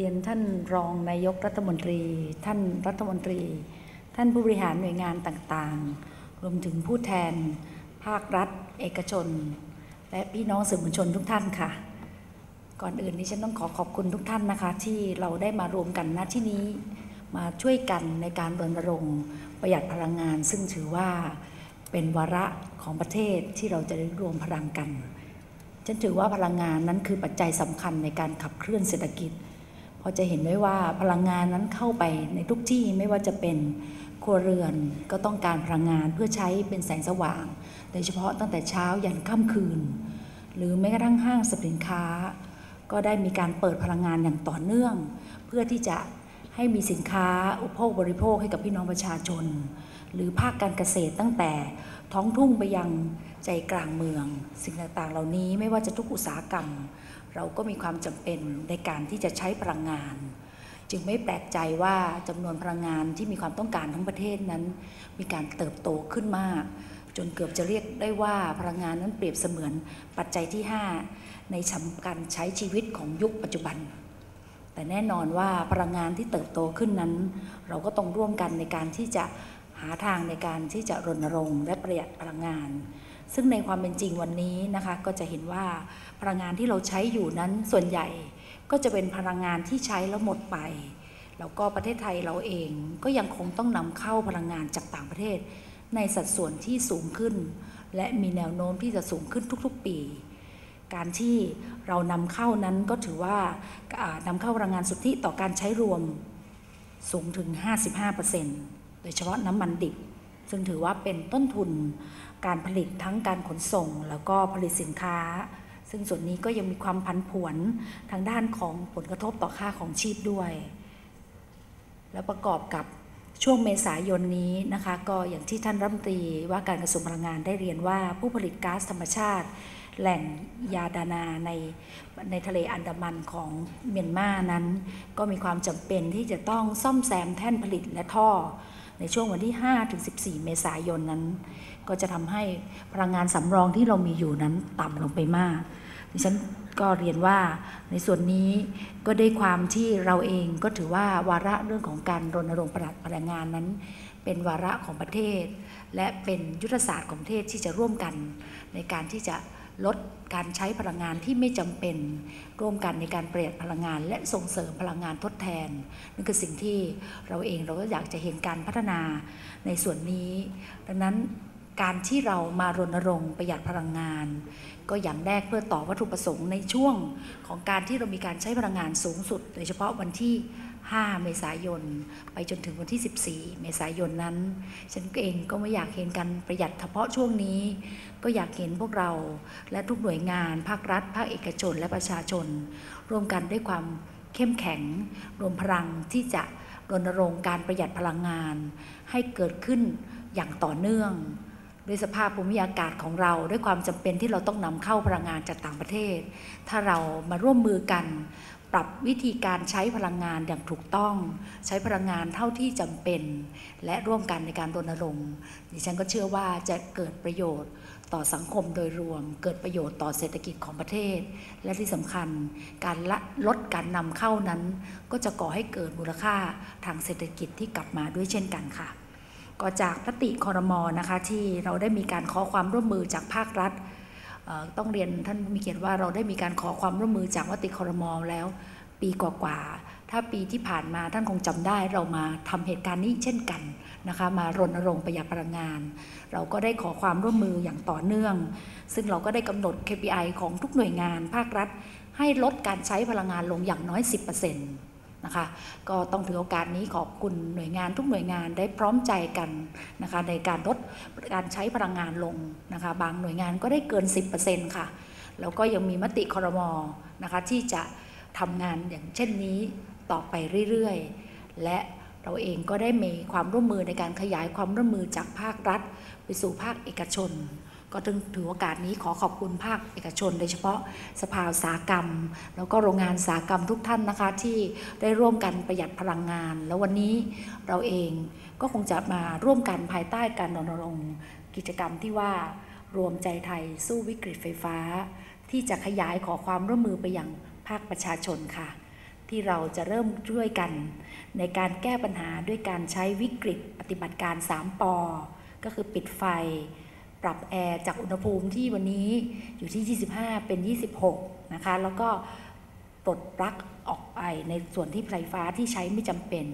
เรียนท่านรองนายกรัฐมนตรี ท่านรัฐมนตรี ท่านผู้บริหารหน่วยงานต่างๆ รวมถึงผู้แทน ภาครัฐ เอกชน และพี่น้องสื่อมวลชนทุกท่านค่ะ ก่อนอื่นนี้ฉันต้องขอขอบคุณทุกท่านนะคะ ที่เราได้มารวมกันณที่นี้ มาช่วยกันในการรณรงค์ประหยัดพลังงาน ซึ่งถือว่าเป็นวาระของประเทศที่เราจะได้รวมพลังกันฉันถือว่าพลังงานนั้นคือปัจจัยสำคัญในการขับเคลื่อนเศรษฐกิจ พราะจะเห็นได้ว่าพลังงานนั้นเข้าไปในทุกที่ไม่ว่าจะเป็นครัวเรือนก็ต้องการพลังงานเพื่อใช้เป็นแสงสว่าง โดยเฉพาะตั้งแต่เช้ายันค่ำคืน หรือแม้กระทั่งห้างสรรพสินค้า ก็ได้มีการเปิดพลังงานอย่างต่อเนื่อง เพื่อที่จะให้มีสินค้าอุปโภคบริโภคให้กับพี่น้องประชาชน หรือภาคการเกษตรตั้งแต่ท้องทุ่งไปยังใจกลางเมือง สิ่งต่างๆ เหล่านี้ไม่ว่าจะทุกอุตสาหกรรม เราก็มีความจำเป็นในการที่จะใช้พลังงาน จึงไม่แปลกใจว่าจำนวนพลังงานที่มีความต้องการทั้งประเทศนั้น มีการเติบโตขึ้นมาก จนเกือบจะเรียกได้ว่าพลังงานนั้นเปรียบเสมือนปัจจัยที่ 5 ในสำการใช้ชีวิตของยุคปัจจุบัน แต่แน่นอนว่าพลังงานที่เติบโตขึ้นนั้น เราก็ต้องร่วมกันในการที่จะหาทางในการที่จะรณรงค์และประหยัดพลังงาน ซึ่งในความเป็นจริงวันนี้นะคะก็จะเห็นว่าพลังงานที่เราใช้อยู่นั้นส่วนใหญ่ก็จะเป็นพลังงานที่ใช้แล้วหมดไปแล้วก็ประเทศไทยเราเองก็ยังคงต้องนำเข้าพลังงานจากต่างประเทศ ในสัดส่วนที่สูงขึ้น และมีแนวโน้มที่จะสูงขึ้นทุกๆปี การที่เรานำเข้านั้นก็ถือว่านำเข้าพลังงานสุทธิต่อการใช้รวมสูงถึง 55%โดยเฉพาะน้ำมันดิบ ซึ่งถือว่าเป็นต้นทุนการผลิตทั้งการขนส่ง แล้วก็ผลิตสินค้า ซึ่งส่วนนี้ก็ยังมีความพันผวนทางด้านของผลกระทบต่อค่าของชีพด้วย แล้วประกอบกับช่วงเมษายนนี้นะคะก็อย่างที่ท่านรัฐมนตรีว่าการกระทรวงพลังงานได้เรียนว่าผู้ผลิตก๊าซธรรมชาติ แหล่งยาดานาในในทะเลอันดามันของเมียนมานั้น ก็มีความจำเป็นที่จะต้องซ่อมแซมแท่นผลิตและท่อ ในช่วงวันที่5ถึง14 เมษายนนั้น ก็จะทำให้พลังงานสำรองที่เรามีอยู่นั้นต่ำลงไปมากดิฉันก็เรียนว่าในส่วนนี้ก็ได้ความที่เราเองก็ถือว่าวาระเรื่องของการรณรงค์ประหยัดพลังงานนั้น เป็นวาระของประเทศ และเป็นยุทธศาสตร์ของประเทศที่จะร่วมกันในการที่จะ ลดการใช้พลังงานที่ไม่จำเป็น ร่วมกันในการประหยัดพลังงาน และส่งเสริมพลังงานทดแทนนั่นคือสิ่งที่เราเองเราก็อยากจะเห็นการพัฒนาในส่วนนี้ ดังนั้นการที่เรามารณรงค์ประหยัดพลังงาน ก็อย่างแรกเพื่อต่อวัตถุประสงค์ในช่วงของการที่เรามีการใช้พลังงานสูงสุด โดยเฉพาะวันที่ 5 เมษายน ไปจนถึงวันที่ 14 เมษายนนั้น ฉันเองก็ไม่อยากเห็นการประหยัดเฉพาะช่วงนี้ ก็อยากเห็นพวกเรา และทุกหน่วยงาน ภาครัฐ ภาคเอกชน และประชาชน ร่วมกันด้วยความเข้มแข็ง รวมพลังที่จะรณรงค์การประหยัดพลังงาน ให้เกิดขึ้นอย่างต่อเนื่องด้วยสภาพภูมิอากาศของเราด้วยความจำเป็นที่เราต้องนำเข้าพลังงานจากต่างประเทศ ถ้าเรามาร่วมมือกัน ปรับวิธีการใช้พลังงานอย่างถูกต้อง ใช้พลังงานเท่าที่จำเป็น และร่วมกันในการรณรงค์ดิฉันก็เชื่อว่าจะเกิดประโยชน์ต่อสังคมโดยรวม เกิดประโยชน์ต่อเศรษฐกิจของประเทศ และที่สำคัญการลลดการนำเข้านั้น ก็จะก่อให้เกิดมูลค่าทางเศรษฐกิจที่กลับมาด้วยเช่นกันค่ะ ก็จากปฏิคอรมอนะคะที่เราได้มีการขอความร่วมมือจากภาครัฐ ต้องเรียนท่านมีเกียรติว่าเราได้มีการขอความร่วมมือจากมติคอรมอแล้ว ปีกว่าๆถ้าปีที่ผ่านมาท่านคงจำได้เรามาทำเหตุการณ์นี้เช่นกันนะคะมารณรงค์ประหยัดพลังงาน เราก็ได้ขอความร่วมมืออย่างต่อเนื่อง ซึ่งเราก็ได้กำหนด KPI ของทุกหน่วยงานภาครัฐ ให้ลดการใช้พลังงานลงอย่างน้อย 10% นะคะก็ต้องถือโอกาสนี้ขอบคุณหน่วยงานทุกหน่วยงานได้พร้อมใจกันนะคะในการลดการใช้พลังงานลงนะคะบางหน่วยงานก็ได้เกิน 10%ค่ะ แล้วก็ยังมีมติคอรมอนะคะที่จะทำงานอย่างเช่นนี้ต่อไปเรื่อยๆ และเราเองก็ได้มีความร่วมมือในการขยายความร่วมมือจากภาครัฐ ไปสู่ภาคเอกชน ก็ถึงถือโอกาสนี้ขอขอบคุณภาคเอกชน โดยเฉพาะสภาอุตสาหกรรม แล้วก็โรงงานอุตสาหกรรมทุกท่านนะคะ ที่ได้ร่วมกันประหยัดพลังงาน แล้ววันนี้เราเองก็คงจะมาร่วมกันภายใต้การรณรงค์กิจกรรมที่ว่ารวมใจไทยสู้วิกฤตไฟฟ้า ที่จะขยายขอความร่วมมือไปยังภาคประชาชนค่ะ ที่เราจะเริ่มช่วยกัน ในการแก้ปัญหาด้วยการใช้วิกฤตปฏิบัติการ 3ปอก็คือปิดไฟ ปรับแอร์จากอุณหภูมิที่วันนี้อยู่ที่ 25 เป็น 26 นะคะ แล้วก็ปลดปลั๊กออกไปในส่วนที่ไฟฟ้าที่ใช้ไม่จำเป็น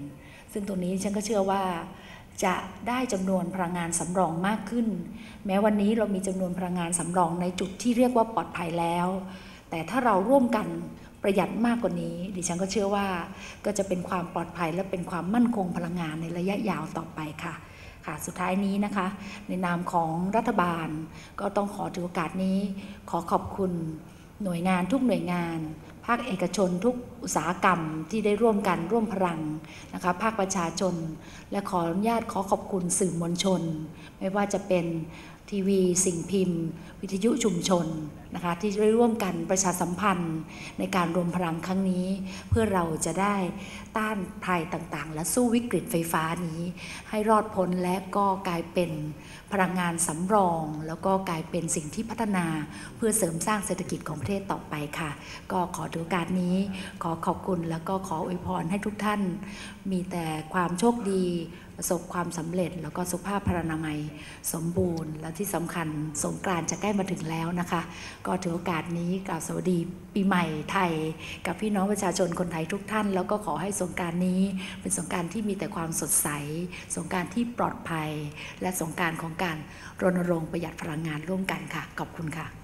ซึ่งตรงนี้ฉันก็เชื่อว่าจะได้จำนวนพลังงานสำรองมากขึ้น แม้วันนี้เรามีจำนวนพลังงานสำรองในจุดที่เรียกว่าปลอดภัยแล้ว แต่ถ้าเราร่วมกันประหยัดมากกว่านี้ ดิฉันก็เชื่อว่าก็จะเป็นความปลอดภัยและเป็นความมั่นคงพลังงานในระยะยาวต่อไปค่ะ ค่ะสุดท้ายนี้นะคะ ในนามของรัฐบาล ก็ต้องขอถือโอกาสนี้ ขอขอบคุณหน่วยงานทุกหน่วยงาน ภาคเอกชนทุกอุตสาหกรรมที่ได้ร่วมกันร่วมพลังนะคะภาคประชาชน และขออนุญาตขอขอบคุณสื่อมวลชน ไม่ว่าจะเป็นทีวีสิ่งพิมพ์ วิทยุชุมชน นะคะที่ได้ร่วมกันประชาสัมพันธ์ในการรวมพลังครั้งนี้ เพื่อเราจะได้ต้านภัยต่างๆ และสู้วิกฤตไฟฟ้านี้ ให้รอดพ้นและก็กลายเป็นพลังงานสำรอง แล้วก็กลายเป็นสิ่งที่พัฒนาเพื่อเสริมสร้างเศรษฐกิจของประเทศต่อไปค่ะ ก็ขอถือโอกาสนี้ ขอขอบคุณแล้วก็ขออวยพรให้ทุกท่าน มีแต่ความโชคดีประสบความสำเร็จแล้วก็สุขภาพพรรณนามัย สมบูรณ์และที่สำคัญสงกรานต์จะใกล้มาถึงแล้วนะคะก็ถือโอกาสนี้กล่าวสวัสดีปีใหม่ไทย กับพี่น้องประชาชนคนไทยทุกท่าน แล้วก็ขอให้สงการนี้เป็นสงการที่มีแต่ความสดใส สงการที่ปลอดภัย และสงการของการรณรงค์ประหยัดพลังงานร่วมกันค่ะ ขอบคุณค่ะ